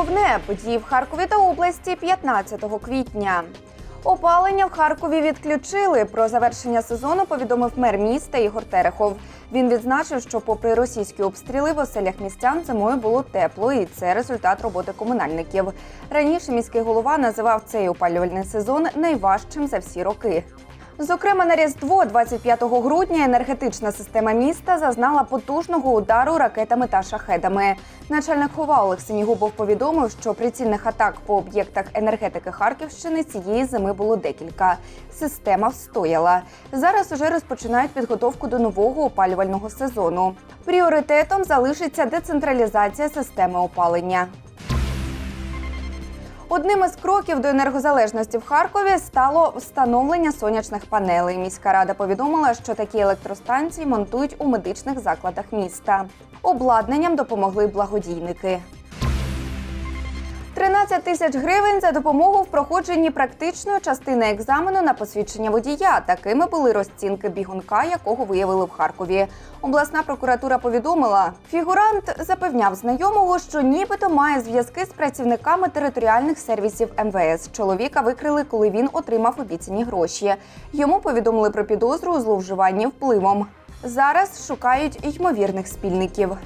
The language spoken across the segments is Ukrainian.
головне події в Харкові та області 15 квітня. Опалення в Харкові відключили. Про завершення сезону повідомив мер міста Ігор Терехов. Він відзначив, що, попри російські обстріли, в оселях містян зимою було тепло, і це результат роботи комунальників. Раніше міський голова називав цей опалювальний сезон найважчим за всі роки. Зокрема, на Різдво, 25 грудня, енергетична система міста зазнала потужного удару ракетами та шахедами. Начальник хова Олег Синігубов повідомив, що прицільних атак по об'єктах енергетики Харківщини цієї зими було декілька. Система встояла. Зараз уже розпочинають підготовку до нового опалювального сезону. Пріоритетом залишиться децентралізація системи опалення. Одним із кроків до енергозалежності в Харкові стало встановлення сонячних панелей. Міська рада повідомила, що такі електростанції монтують у медичних закладах міста. Обладнанням допомогли благодійники. 13 тисяч гривень за допомогу в проходженні практичної частини екзамену на посвідчення водія. Такими були розцінки бігунка, якого виявили в Харкові. Обласна прокуратура повідомила, фігурант запевняв знайомого, що нібито має зв'язки з працівниками територіальних сервісів МВС. Чоловіка викрили, коли він отримав обіцяні гроші. Йому повідомили про підозру у зловживанні впливом. Зараз шукають ймовірних спільників.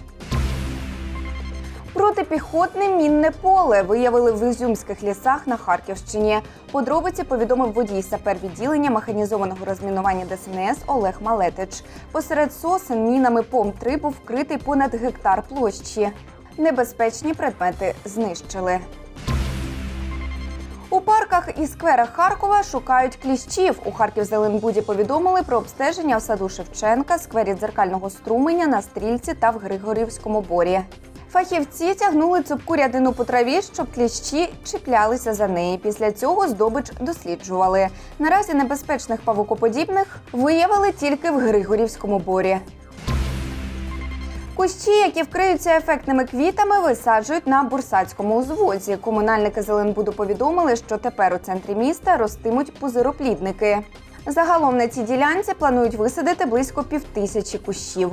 Протипіхотне мінне поле виявили в Ізюмських лісах на Харківщині. Подробиці повідомив водій сапер відділення механізованого розмінування ДСНС Олег Малетич. Посеред сосен мінами ПОМ-3 був вкритий понад гектар площі. Небезпечні предмети знищили. У парках і скверах Харкова шукають кліщів. У Харків-Зеленбуді повідомили про обстеження в саду Шевченка, сквері дзеркального струменя на стрільці та в Григорівському борі. Фахівці тягнули цупку рядину по траві, щоб кліщі чіплялися за неї. Після цього здобич досліджували. Наразі небезпечних павукоподібних виявили тільки в Григорівському борі. Кущі, які вкриються ефектними квітами, висаджують на бурсацькому узвозі. Комунальники Зеленбуду повідомили, що тепер у центрі міста ростимуть пузироплідники. Загалом на цій ділянці планують висадити близько півтисячі кущів.